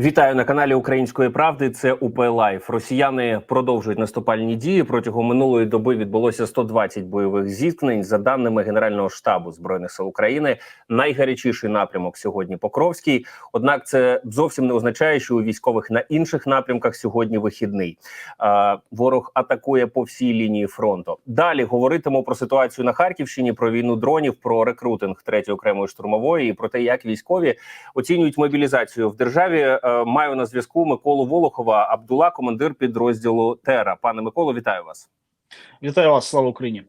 Вітаю на каналі Української правди. Це УП Лайф. Росіяни продовжують наступальні дії. Протягом минулої доби відбулося 120 бойових зіткнень. За даними Генерального штабу збройних сил України, найгарячіший напрямок сьогодні Покровський. Однак це зовсім не означає, що у військових на інших напрямках сьогодні вихідний. Ворог атакує по всій лінії фронту. Далі говоритимемо про ситуацію на Харківщині, про війну дронів, про рекрутинг третьої окремої штурмової і про те, як військові оцінюють мобілізацію в державі. Е, Маю на зв'язку Миколу Волохова, Абдула, командир підрозділу Тера. Пане Миколо, вітаю вас. Вітаю вас, слава Україні.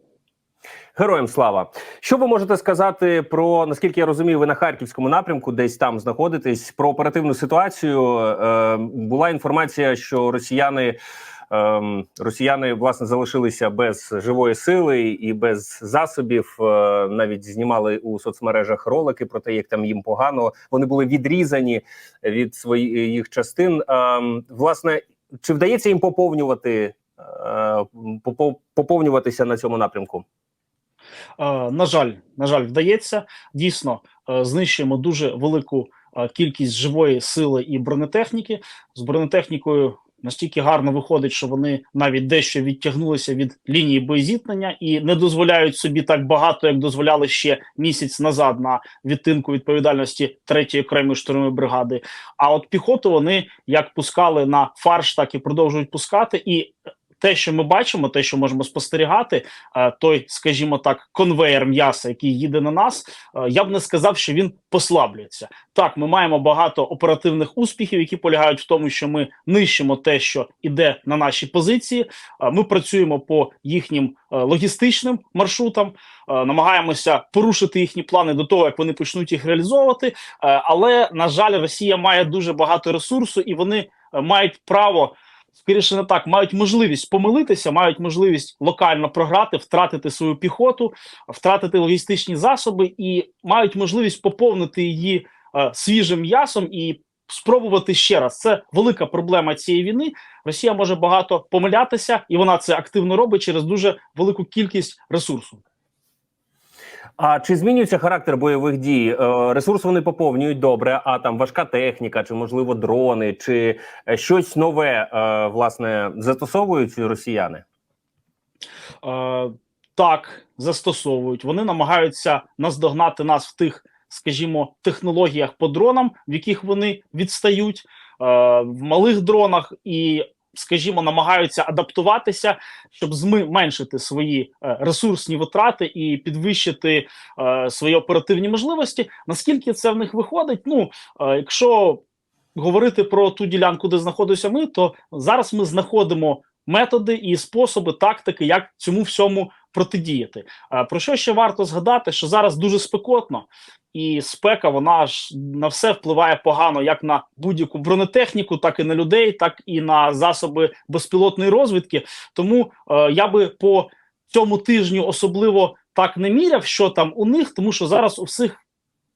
Героям слава. Що ви можете сказати про наскільки я розумію, ви на харківському напрямку, десь там знаходитесь про оперативну ситуацію? Е, була інформація, що росіяни. Ем, росіяни власне залишилися без живої сили і без засобів. Е, навіть знімали у соцмережах ролики про те, як там їм погано. Вони були відрізані від своїх частин. Ем, власне, чи вдається їм поповнювати е, поповнюватися на цьому напрямку? Е, на жаль, на жаль, вдається дійсно е, знищуємо дуже велику е, кількість живої сили і бронетехніки з бронетехнікою. Настільки гарно виходить, що вони навіть дещо відтягнулися від лінії боєзіткнення і не дозволяють собі так багато, як дозволяли ще місяць назад на відтинку відповідальності третьої окремої штурмової бригади. А от піхоту вони як пускали на фарш, так і продовжують пускати. І те, що ми бачимо, те, що можемо спостерігати, той, скажімо так, конвейер м'яса, який їде на нас, я б не сказав, що він послаблюється. Так, ми маємо багато оперативних успіхів, які полягають в тому, що ми нищимо те, що іде на наші позиції. Ми працюємо по їхнім логістичним маршрутам, намагаємося порушити їхні плани до того, як вони почнуть їх реалізовувати. Але на жаль, Росія має дуже багато ресурсу, і вони мають право скоріше не так, мають можливість помилитися, мають можливість локально програти, втратити свою піхоту, втратити логістичні засоби і мають можливість поповнити її е, свіжим м'ясом і спробувати ще раз. Це велика проблема цієї війни. Росія може багато помилятися, і вона це активно робить через дуже велику кількість ресурсу. А чи змінюється характер бойових дій? Е, ресурс вони поповнюють добре, а там важка техніка, чи можливо дрони, чи е, щось нове е, власне застосовують росіяни? Е, Так, застосовують. Вони намагаються наздогнати нас в тих, скажімо, технологіях по дронам, в яких вони відстають. В малих дронах і скажімо, намагаються адаптуватися, щоб зменшити свої е, ресурсні витрати і підвищити е, свої оперативні можливості. Наскільки це в них виходить? Ну е, якщо говорити про ту ділянку, де знаходимося ми, то зараз ми знаходимо методи і способи тактики, як цьому всьому протидіяти. Про що ще варто згадати? Що зараз дуже спекотно, і спека вона ж на все впливає погано, як на будь-яку бронетехніку, так і на людей, так і на засоби безпілотної розвідки. Тому е, я би по цьому тижню особливо так не міряв, що там у них, тому що зараз у всіх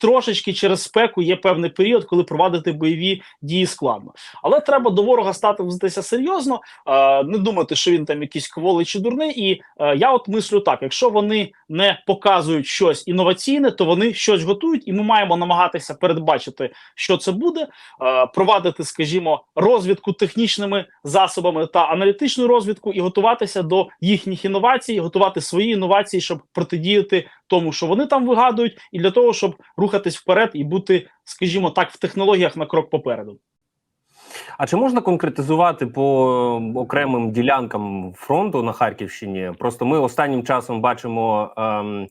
трошечки через спеку є певний період, коли провадити бойові дії складно. Але треба до ворога ставитися серйозно, е, не думати, що він там якийсь кволий чи дурний. І е, я от мислю так: якщо вони не показують щось інноваційне, то вони щось готують, і ми маємо намагатися передбачити, що це буде, е, провадити, скажімо, розвідку технічними засобами та аналітичну розвідку, і готуватися до їхніх інновацій, готувати свої інновації, щоб протидіяти тому, що вони там вигадують, і для того, щоб рухатись вперед і бути, скажімо так, в технологіях на крок попереду. А чи можна конкретизувати по окремим ділянкам фронту на Харківщині? Просто ми останнім часом бачимо ем,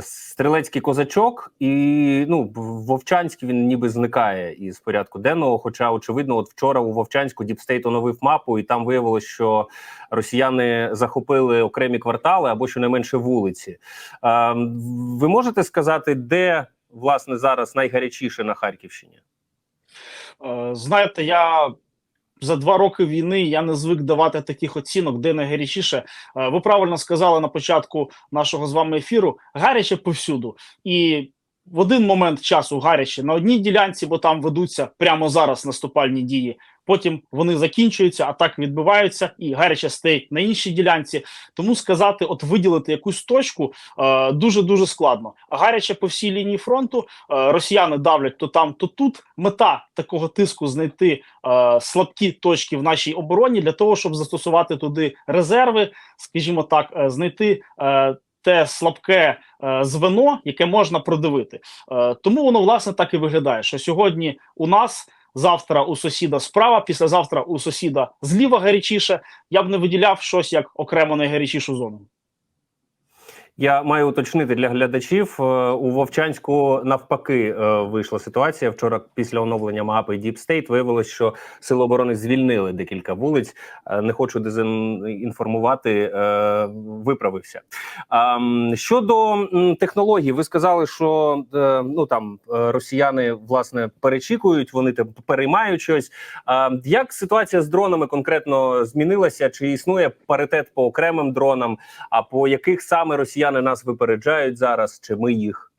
стрілецький козачок, і ну Вовчанськ він ніби зникає із порядку денного. Хоча, очевидно, от вчора у Вовчанську Діпстейт оновив мапу, і там виявилось, що росіяни захопили окремі квартали або щонайменше вулиці. Ем, ви можете сказати, де власне зараз найгарячіше на Харківщині? Е, знаєте, я за два роки війни я не звик давати таких оцінок, де найгарячіше. Е, ви правильно сказали на початку нашого з вами ефіру: гаряче повсюду. І в один момент часу гаряче на одній ділянці, бо там ведуться прямо зараз наступальні дії. Потім вони закінчуються, атаки відбиваються, і гаряче стоїть на іншій ділянці. Тому сказати, от виділити якусь точку дуже дуже складно. Гаряче по всій лінії фронту. Е, росіяни давлять то там, то тут. Мета такого тиску знайти е, слабкі точки в нашій обороні для того, щоб застосувати туди резерви, скажімо так, е, знайти. Те слабке е, звено, яке можна продивити, е, тому воно власне так і виглядає. Що сьогодні у нас завтра у сусіда справа, післязавтра у сусіда зліва гарячіше. Я б не виділяв щось як окремо найгарячішу зону. Я маю уточнити для глядачів е, у Вовчанську навпаки е, вийшла ситуація. Вчора після оновлення мапи Deep State виявилось, що сили оборони звільнили декілька вулиць. Е, Не хочу дезінформувати, виправився. Щодо технологій, ви сказали, що ну там росіяни власне перечікують, вони там переймають щось. Як ситуація з дронами конкретно змінилася? Чи існує паритет по окремим дронам? А по яких саме росіяни? Росіяни нас випереджають зараз, чи ми їх?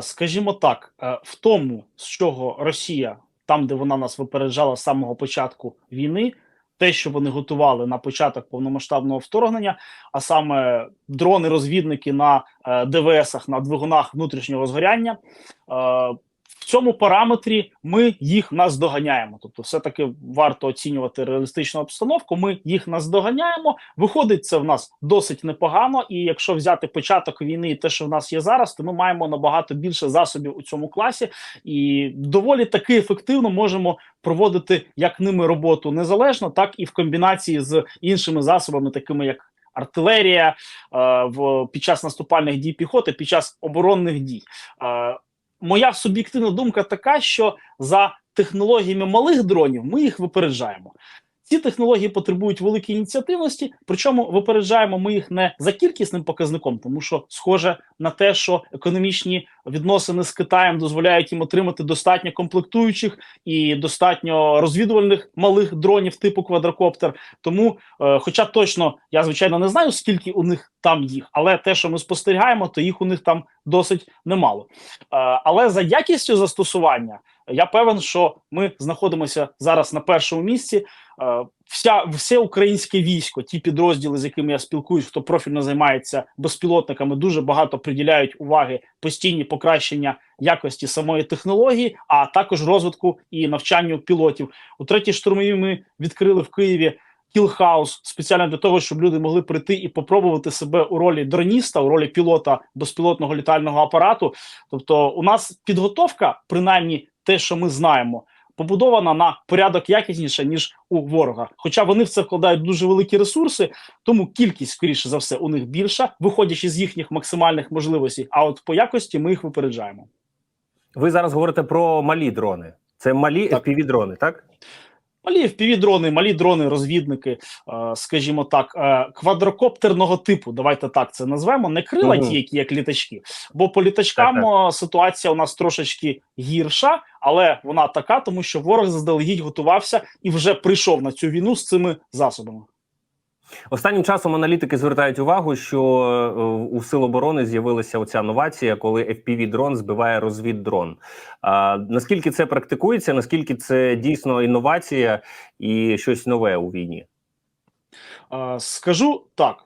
Скажімо так, в тому, з чого Росія, там де вона нас випереджала з самого початку війни, те, що вони готували на початок повномасштабного вторгнення, а саме дрони-розвідники на ДВСах, на двигунах внутрішнього згоряння, в цьому параметрі ми їх наздоганяємо. Тобто, все таки варто оцінювати реалістичну обстановку. Ми їх наздоганяємо. Виходить, це в нас досить непогано. І якщо взяти початок війни, і те, що в нас є зараз, то ми маємо набагато більше засобів у цьому класі, і доволі таки ефективно можемо проводити як ними роботу незалежно, так і в комбінації з іншими засобами, такими як. Артилерія е, в під час наступальних дій піхоти, під час оборонних дій. Моя суб'єктивна думка така, що за технологіями малих дронів ми їх випереджаємо. Ці технології потребують великої ініціативності, причому випереджаємо ми їх не за кількісним показником, тому що схоже на те, що економічні відносини з Китаєм дозволяють їм отримати достатньо комплектуючих і достатньо розвідувальних малих дронів типу квадрокоптер. Тому, е, хоча точно я звичайно не знаю, скільки у них там їх, але те, що ми спостерігаємо, то їх у них там досить немало. Е, але за якістю застосування я певен, що ми знаходимося зараз на першому місці. Е, вся все українське військо, ті підрозділи, з якими я спілкуюсь, хто профільно займається безпілотниками, дуже багато приділяють уваги постійні покращення якості самої технології, а також розвитку і навчанню пілотів. У третій штурмовій ми відкрили в Києві. Кілхаус спеціально для того, щоб люди могли прийти і попробувати себе у ролі дроніста, у ролі пілота безпілотного літального апарату. Тобто, у нас підготовка, принаймні те, що ми знаємо, побудована на порядок якісніше ніж у ворога. Хоча вони в це вкладають дуже великі ресурси, тому кількість, скоріше за все, у них більша, виходячи з їхніх максимальних можливостей. А от по якості ми їх випереджаємо. Ви зараз говорите про малі дрони. Це малі fpv дрони, так? Малі впівдрони, малі дрони, розвідники, скажімо так, квадрокоптерного типу. Давайте так це назвемо. Не крила ті, які як літачки. Бо по літачкам так, так. ситуація у нас трошечки гірша, але вона така, тому що ворог заздалегідь готувався і вже прийшов на цю війну з цими засобами. Останнім часом аналітики звертають увагу, що е, у сил оборони з'явилася оця новація, коли fpv дрон збиває розвіддрон. А наскільки це практикується? Наскільки це дійсно інновація і щось нове у війні? Скажу так.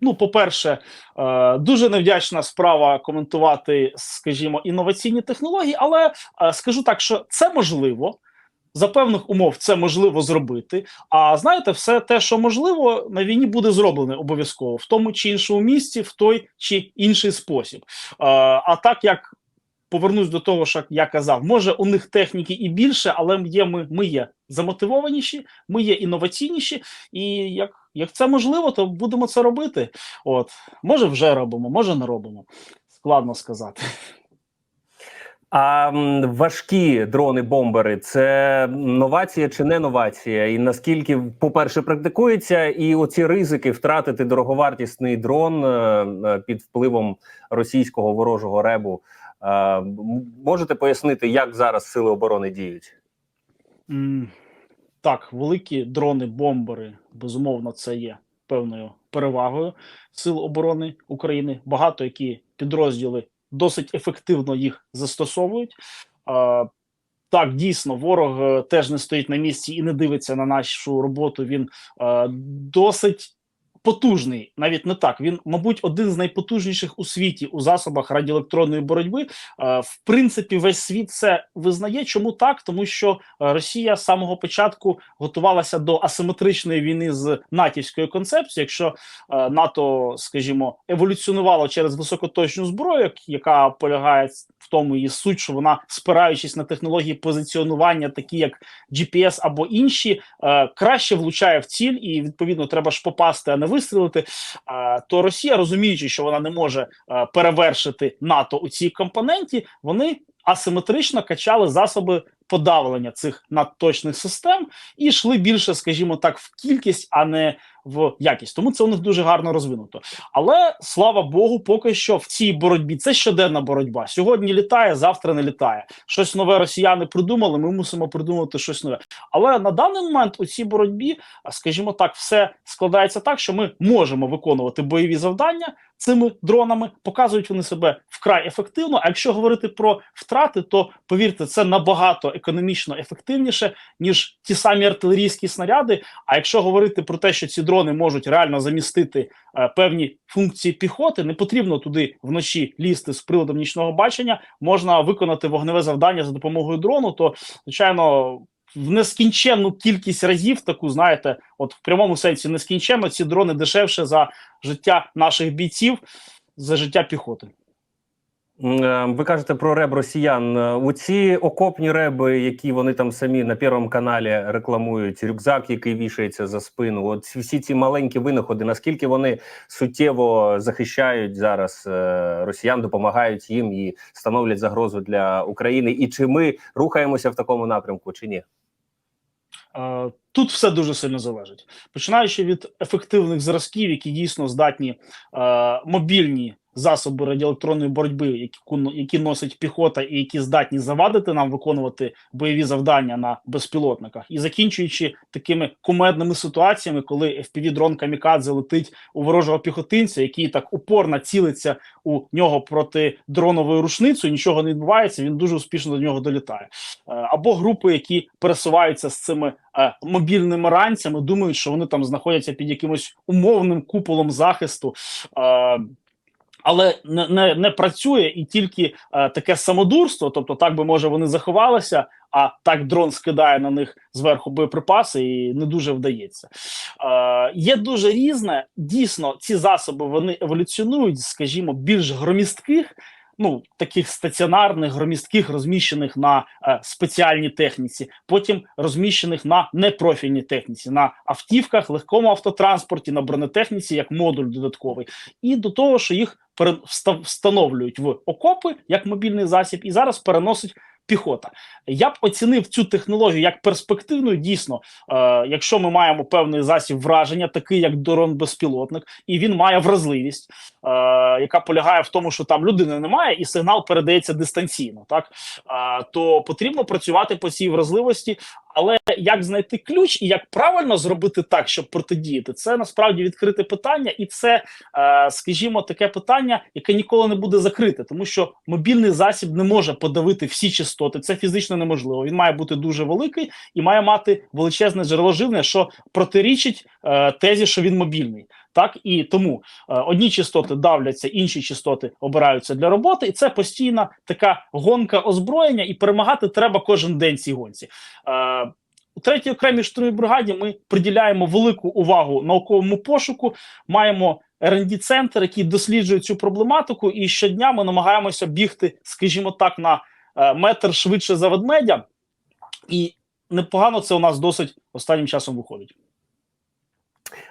Ну, по-перше, дуже невдячна справа коментувати, скажімо, інноваційні технології, але скажу так, що це можливо за певних умов це можливо зробити. А знаєте, все те, що можливо, на війні буде зроблене обов'язково в тому чи іншому місці, в той чи інший спосіб. А, так як повернусь до того, що я казав, може у них техніки і більше, але є ми, ми є замотивованіші, ми є інноваційніші, і як. Як це можливо, то будемо це робити. От може вже робимо, може не робимо. Складно сказати. А важкі дрони-бомбери це новація чи не новація? І наскільки, по-перше, практикується, і оці ризики втратити дороговартісний дрон е, е, під впливом російського ворожого ребу? Е, можете пояснити, як зараз сили оборони діють? Так, великі дрони-бомбери, безумовно, це є певною перевагою сил оборони України. Багато які підрозділи досить ефективно їх застосовують. Так, дійсно, ворог е, теж не стоїть на місці і не дивиться на нашу роботу. Він е, досить потужний, навіть не так. Він, мабуть, один з найпотужніших у світі у засобах радіоелектронної боротьби. Е, в принципі, весь світ це визнає. Чому так? Тому що е, Росія з самого початку готувалася до асиметричної війни з натівською концепцією. Якщо е, НАТО, скажімо, еволюціонувало через високоточну зброю, яка полягає в тому її суть, що вона, спираючись на технології позиціонування, такі як GPS або інші, краще влучає в ціль, і відповідно треба ж попасти, а не вистрілити. То Росія, розуміючи, що вона не може е, перевершити НАТО у цій компоненті, вони асиметрично качали засоби подавлення цих надточних систем і йшли більше, скажімо так, в кількість, а не в якість. Тому це у них дуже гарно розвинуто. Але слава Богу, поки що в цій боротьбі це щоденна боротьба. Сьогодні літає, завтра не літає. Щось нове росіяни придумали. Ми мусимо придумати щось нове. Але на даний момент у цій боротьбі, скажімо так, все складається так, що ми можемо виконувати бойові завдання цими дронами. Показують вони себе вкрай ефективно. А якщо говорити про втрати, то повірте, це набагато економічно ефективніше ніж ті самі артилерійські снаряди. А якщо говорити про те, що ці дрони можуть реально замістити е, певні функції піхоти, не потрібно туди вночі лізти з приладом нічного бачення. Можна виконати вогневе завдання за допомогою дрону. То звичайно. В нескінченну кількість разів таку знаєте, от в прямому сенсі нескінченно ці дрони дешевше за життя наших бійців, за життя піхоти. Е, Ви кажете про реб росіян. Е, У ці окопні реби, які вони там самі на Первому каналі рекламують, рюкзак, який вішається за спину. От всі ці маленькі винаходи, наскільки вони суттєво захищають зараз е, росіян, допомагають їм і становлять загрозу для України. І чи ми рухаємося в такому напрямку, чи ні? Тут все дуже сильно залежить, починаючи від ефективних зразків, які дійсно здатні мобільні засоби радіоелектронної боротьби, які які носить піхота, і які здатні завадити нам виконувати бойові завдання на безпілотниках, і закінчуючи такими кумедними ситуаціями, коли fpv дрон камікадзе летить у ворожого піхотинця, який так упорно цілиться у нього проти дроновою рушницею, нічого не відбувається. Він дуже успішно до нього долітає. Е, або групи, які пересуваються з цими е, мобільними ранцями, думають, що вони там знаходяться під якимось умовним куполом захисту. Але не, не, не працює і тільки е, таке самодурство, тобто так би може вони заховалися, а так дрон скидає на них зверху боєприпаси і не дуже вдається. Е, є дуже різне. Дійсно, ці засоби вони еволюціонують, скажімо, більш громістких. Ну, таких стаціонарних, громістких, розміщених на е, спеціальній техніці, потім розміщених на непрофільній техніці, на автівках, легкому автотранспорті, на бронетехніці, як модуль додатковий, і до того, що їх встановлюють в окопи як мобільний засіб, і зараз переносить піхота. Я б оцінив цю технологію як перспективну. Дійсно, е, якщо ми маємо певний засіб враження, такий як дрон безпілотник, і він має вразливість, е, яка полягає в тому, що там людини немає, і сигнал передається дистанційно, так е, то потрібно працювати по цій вразливості. Але як знайти ключ і як правильно зробити так, щоб протидіяти, це насправді відкрите питання, і це, е, скажімо, таке питання, яке ніколи не буде закрите, тому що мобільний засіб не може подавити всі частоти. Це фізично неможливо. Він має бути дуже великий і має мати величезне джерело живлення, що протирічить е, тезі, що він мобільний. Так і тому е, одні частоти давляться, інші частоти обираються для роботи, і це постійна така гонка озброєння, і перемагати треба кожен день цій гонці. Е, у третій окремій штурмовій бригаді ми приділяємо велику увагу науковому пошуку. Маємо rd центр який досліджує цю проблематику, і щодня ми намагаємося бігти, скажімо так, на е, метр швидше за ведмедя, і непогано це у нас досить останнім часом виходить.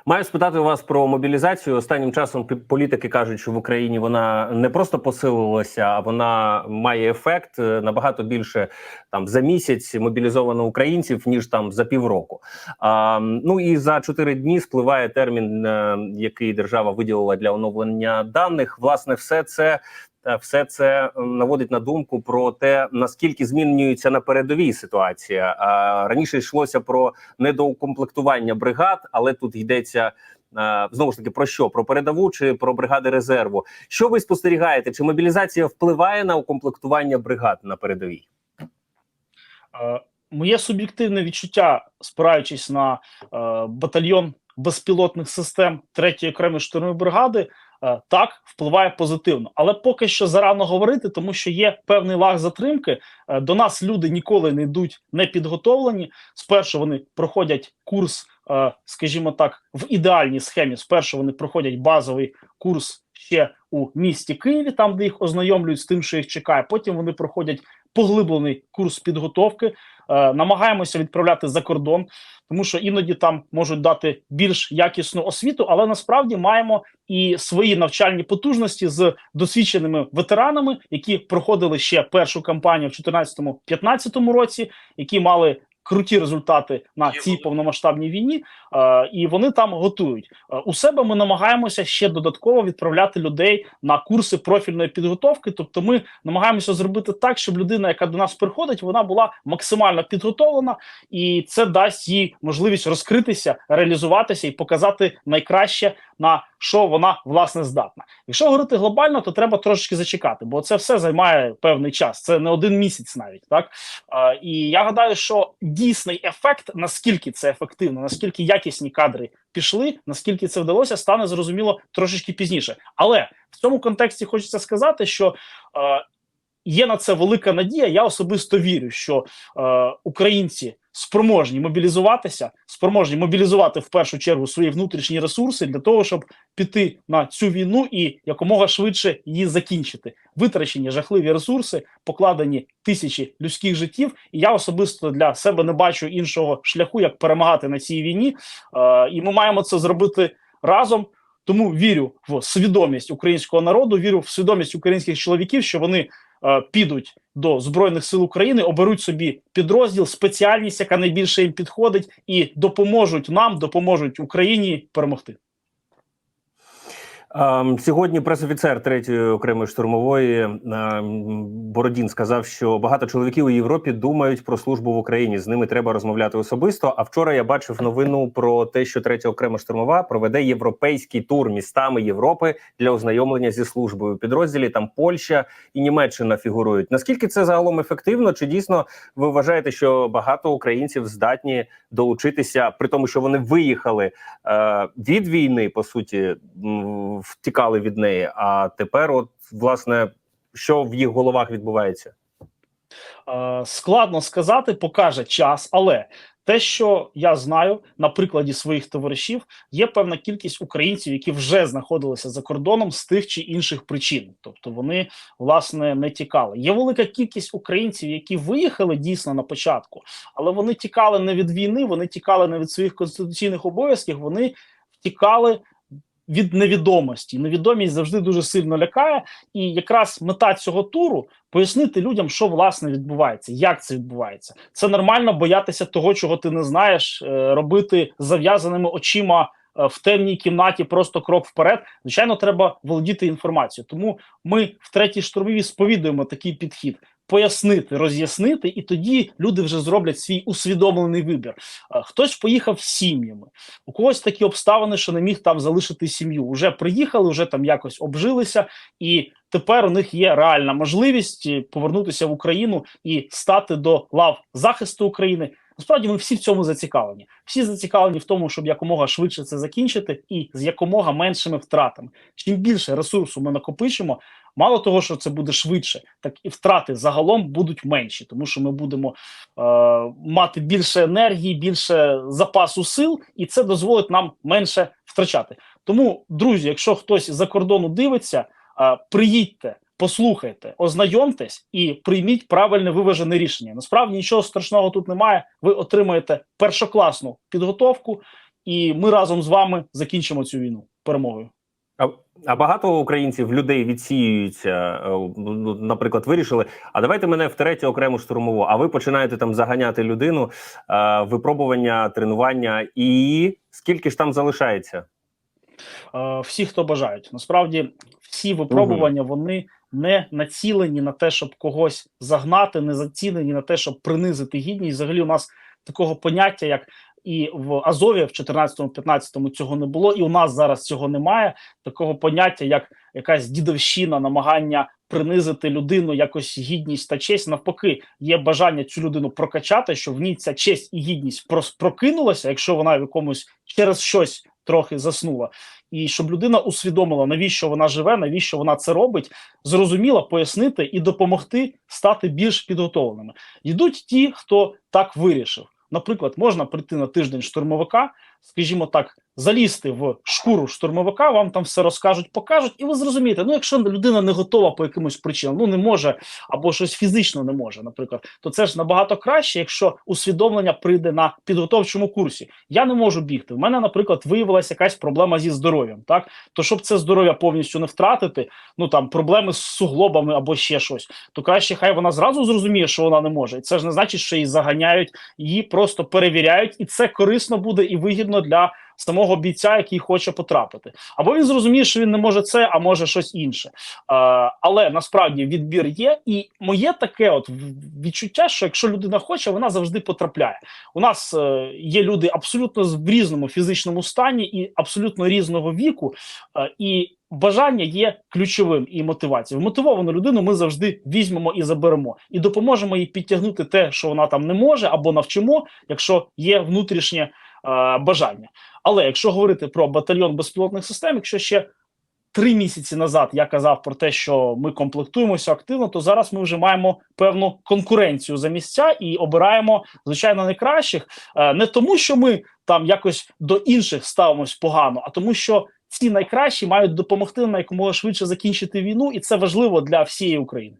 Маю спитати вас про мобілізацію. Останнім часом політики кажуть, що в Україні вона не просто посилилася, а вона має ефект е, набагато більше там за місяць мобілізовано українців ніж там за півроку. А, ну і за чотири дні спливає термін, е, який держава виділила для оновлення даних. Власне, все це. Все це е, наводить на думку про те, наскільки змінюється на передовій ситуація. Раніше йшлося про недоукомплектування бригад, але тут йдеться Е, Знову ж таки, про що? Про передову чи про бригади резерву? Що ви спостерігаєте? Чи мобілізація впливає на укомплектування бригад на передовій? Е, Моє суб'єктивне відчуття, спираючись на батальйон безпілотних систем 3-ї окремої штурмової бригади, так впливає позитивно. Але поки що зарано говорити, тому що є певний лаг затримки. Е, до нас люди ніколи не йдуть не підготовлені. Спершу вони проходять курс, е, скажімо так, в ідеальній схемі. Спершу вони проходять базовий курс ще у місті Києві, там де їх ознайомлюють з тим, що їх чекає. Потім вони проходять поглиблений курс підготовки. Е, намагаємося відправляти за кордон, тому що іноді там можуть дати більш якісну освіту, але насправді маємо і свої навчальні потужності з досвідченими ветеранами, які проходили ще першу кампанію в 2014-2015 році, які мали круті результати на цій повномасштабній війні, е, і вони там готують Е, у себе. Ми намагаємося ще додатково відправляти людей на курси профільної підготовки. Тобто, ми намагаємося зробити так, щоб людина, яка до нас приходить, вона була максимально підготовлена, і це дасть їй можливість розкритися, реалізуватися і показати найкраще на що вона власне здатна. Якщо говорити глобально, то треба трошечки зачекати, бо це все займає певний час. Це не один місяць, навіть так. Е, і я гадаю, що дійсний ефект, наскільки це ефективно, наскільки якісні кадри пішли, наскільки це вдалося, стане зрозуміло трошечки пізніше. Але в цьому контексті хочеться сказати, що е, є на це велика надія. Я особисто вірю, що е, українці спроможні мобілізуватися, спроможні мобілізувати в першу чергу свої внутрішні ресурси для того, щоб піти на цю війну і якомога швидше її закінчити. Витрачені жахливі ресурси, покладені тисячі людських життів. І я особисто для себе не бачу іншого шляху, як перемагати на цій війні. Е, і ми маємо це зробити разом. Тому вірю в свідомість українського народу, вірю в свідомість українських чоловіків, що вони підуть до збройних сил України, оберуть собі підрозділ, спеціальність, яка найбільше їм підходить, і допоможуть нам, допоможуть Україні перемогти. Ем, Сьогодні пресофіцер 3-ї окремої штурмової ем, Бородін сказав, що багато чоловіків у Європі думають про службу в Україні. З ними треба розмовляти особисто. А вчора я бачив новину про те, що 3-я окрема штурмова проведе європейський тур містами Європи для ознайомлення зі службою. Підрозділі там Польща і Німеччина фігурують. Наскільки це загалом ефективно? Чи дійсно ви вважаєте, що багато українців здатні долучитися, при тому, що вони виїхали е, від війни, по суті, втікали від неї. А тепер, от власне, що в їх головах відбувається? Складно сказати, покаже час, але те, що я знаю на прикладі своїх товаришів, є певна кількість українців, які вже знаходилися за кордоном з тих чи інших причин, тобто вони власне не тікали. Є велика кількість українців, які виїхали дійсно на початку, але вони тікали не від війни, вони тікали не від своїх конституційних обов'язків, вони втікали. Від невідомості невідомість завжди дуже сильно лякає, і якраз мета цього туру пояснити людям, що власне відбувається, як це відбувається. Це нормально боятися того, чого ти не знаєш, е, робити зав'язаними очима в темній кімнаті, просто крок вперед. Звичайно, треба володіти інформацією. Тому ми в третій штурмовій сповідуємо такий підхід. Пояснити, роз'яснити, і тоді люди вже зроблять свій усвідомлений вибір. Е, Хтось поїхав з сім'ями, у когось такі обставини, що не міг там залишити сім'ю. Уже приїхали, вже там якось обжилися, і тепер у них є реальна можливість е, повернутися в Україну і стати до лав захисту України. Насправді ми всі в цьому зацікавлені. Всі зацікавлені в тому, щоб якомога швидше це закінчити, і з якомога меншими втратами. Чим більше ресурсу ми накопичимо, мало того, що це буде швидше, так і втрати загалом будуть менші, тому що ми будемо е, мати більше енергії, більше запасу сил, і це дозволить нам менше втрачати. Тому, друзі, якщо хтось за кордону дивиться, е, приїдьте. Послухайте, ознайомтесь і прийміть правильне виважене рішення. Насправді нічого страшного тут немає. Ви отримаєте першокласну підготовку, і ми разом з вами закінчимо цю війну перемогою. А, а багато українців людей відсіюються, е, ну, наприклад, вирішили. А давайте мене в третю окрему штурмову. А ви починаєте там заганяти людину, е, випробування, тренування, і скільки ж там залишається? Е, всі, хто бажають. Насправді, всі випробування вони не націлені на те, щоб когось загнати, не зацілені на те, щоб принизити гідність. Взагалі, у нас такого поняття, як і в Азові в 14-15 цього не було, і у нас зараз цього немає. Такого поняття, як якась дідовщина, намагання принизити людину, якось гідність та честь. Навпаки, є бажання цю людину прокачати, щоб в ній ця честь і гідність прокинулася, якщо вона в якомусь через щось трохи заснула, і щоб людина усвідомила, навіщо вона живе, навіщо вона це робить, зрозуміла, пояснити і допомогти стати більш підготовленими. Йдуть ті, хто так вирішив. Наприклад, можна прийти на тиждень штурмовика, скажімо так, залізти в шкуру штурмовика, вам там все розкажуть, покажуть, і ви зрозумієте, ну якщо людина не готова по якимось причинам, ну не може або щось фізично не може, наприклад, то це ж набагато краще, якщо усвідомлення прийде на підготовчому курсі. Я не можу бігти. В мене, наприклад, виявилася якась проблема зі здоров'ям. Так то щоб це здоров'я повністю не втратити, ну там проблеми з суглобами або ще щось, то краще хай вона зразу зрозуміє, що вона не може. І це ж не значить, що її заганяють, її просто перевіряють, і це корисно буде і вигідно для самого бійця, який хоче потрапити. Або він зрозуміє, що він не може це, а може щось інше. Е, але насправді відбір є, і моє таке от відчуття, що якщо людина хоче, вона завжди потрапляє. У нас е, є люди абсолютно в різному фізичному стані і абсолютно різного віку, е, і бажання є ключовим і мотивацією. Мотивовану людину ми завжди візьмемо і заберемо, і допоможемо їй підтягнути те, що вона там не може, або навчимо, якщо є внутрішнє бажання. Але якщо говорити про батальйон безпілотних систем, якщо ще три місяці назад я казав про те, що ми комплектуємося активно, то зараз ми вже маємо певну конкуренцію за місця і обираємо звичайно найкращих, Е, не тому, що ми там якось до інших ставимось погано, а тому, що ці найкращі мають допомогти нам якомога швидше закінчити війну, і це важливо для всієї України.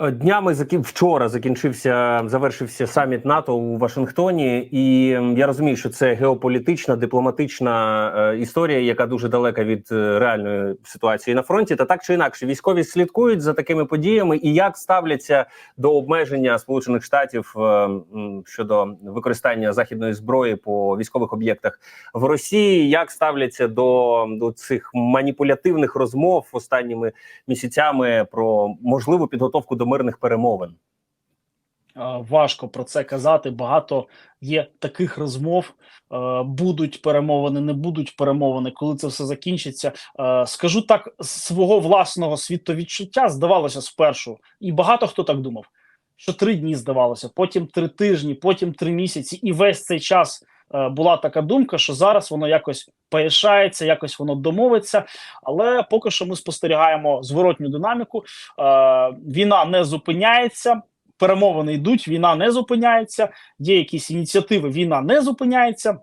Е, Днями вчора закінчився, завершився саміт НАТО у Вашингтоні, і я розумію, що це геополітична, дипломатична е, історія, яка дуже далека від е, реальної ситуації на фронті. Та так чи інакше, військові слідкують за такими подіями і як ставляться до обмеження Сполучених Штатів щодо використання західної зброї по військових об'єктах в Росії, як ставляться до, до цих маніпулятивних розмов останніми місяцями про можливу підготовку до мирних перемовин. Е, Важко про це казати. Багато є таких розмов. Е, Будуть перемовини, не будуть перемовини. Коли це все закінчиться, Е, скажу так свого власного світовідчуття здавалося спершу, і багато хто так думав, що три дні здавалося, потім три тижні, потім три місяці, і весь цей час була така думка, що зараз воно якось поєшається, якось воно домовиться. Але поки що ми спостерігаємо зворотню динаміку. Е, Війна не зупиняється перемовини йдуть, війна не зупиняється, є якісь ініціативи, війна не зупиняється.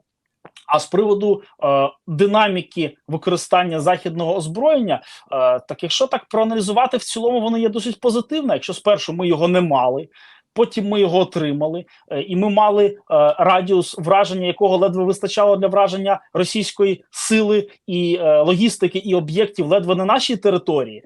А з приводу е, динаміки використання західного озброєння, е, так якщо так проаналізувати, в цілому воно є досить позитивне. Якщо спершу ми його не мали, потім ми його отримали, е, і ми мали е, радіус враження, якого ледве вистачало для враження російської сили і е, логістики і об'єктів ледве на нашій території.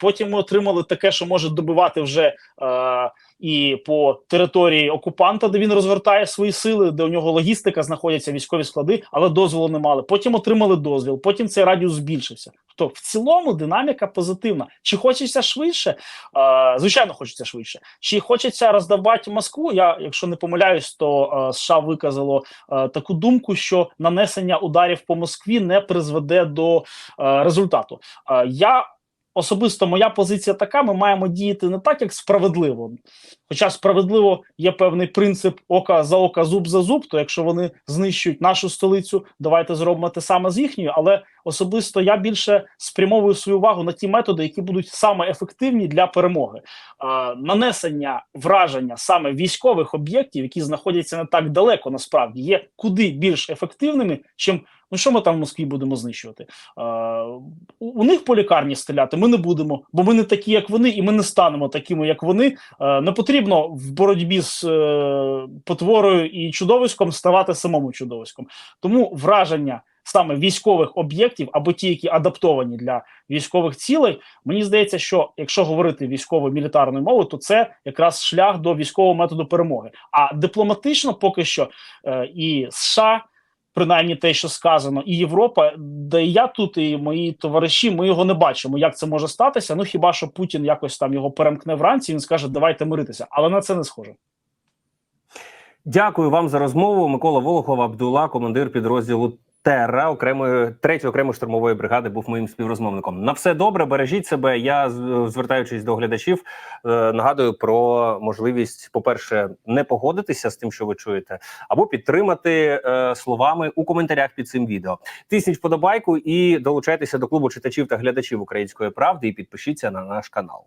Потім ми отримали таке, що може добивати вже е, і по території окупанта, де він розгортає свої сили, де у нього логістика знаходяться військові склади, але дозволу не мали. Потім отримали дозвіл. Потім цей радіус збільшився. Тобто, в цілому динаміка позитивна. Чи хочеться швидше? Е, звичайно, хочеться швидше. Чи хочеться роздавати Москву? Я, якщо не помиляюсь, то е, США виказало е, таку думку, що нанесення ударів по Москві не призведе до е, результату. Е, я особисто моя позиція така: ми маємо діяти не так, як справедливо. Хоча справедливо є певний принцип ока за ока, зуб за зуб. То якщо вони знищують нашу столицю, давайте зробимо те саме з їхньою. Але особисто я більше спрямовую свою увагу на ті методи, які будуть саме ефективні для перемоги. Е, нанесення враження саме військових об'єктів, які знаходяться не так далеко, насправді є куди більш ефективними, чим ну що ми там в Москві будемо знищувати. Е, у, у них по лікарні стріляти ми не будемо, бо ми не такі, як вони, і ми не станемо такими, як вони. Е, не потрібно в боротьбі з е, потворою і чудовиськом ставати самому чудовиськом. Тому враження саме військових об'єктів або ті, які адаптовані для військових цілей, мені здається, що якщо говорити військовою мілітарною мовою, то це якраз шлях до військового методу перемоги. А дипломатично поки що е, і США. Принаймні те, що сказано, і Європа, де і я тут, і мої товариші, ми його не бачимо. Як це може статися? Ну хіба що Путін якось там його перемкне вранці? і Він скаже, давайте миритися, але на це не схоже. Дякую вам за розмову. Микола Волохов, Абдула, командир підрозділу Терра окремої третьої окремої штурмової бригади, був моїм співрозмовником. На все добре, бережіть себе. Я звертаючись до глядачів, е, нагадую про можливість, по-перше, не погодитися з тим, що ви чуєте, або підтримати е, словами у коментарях під цим відео. Тисніть вподобайку і долучайтеся до клубу читачів та глядачів української правди. І підпишіться на наш канал.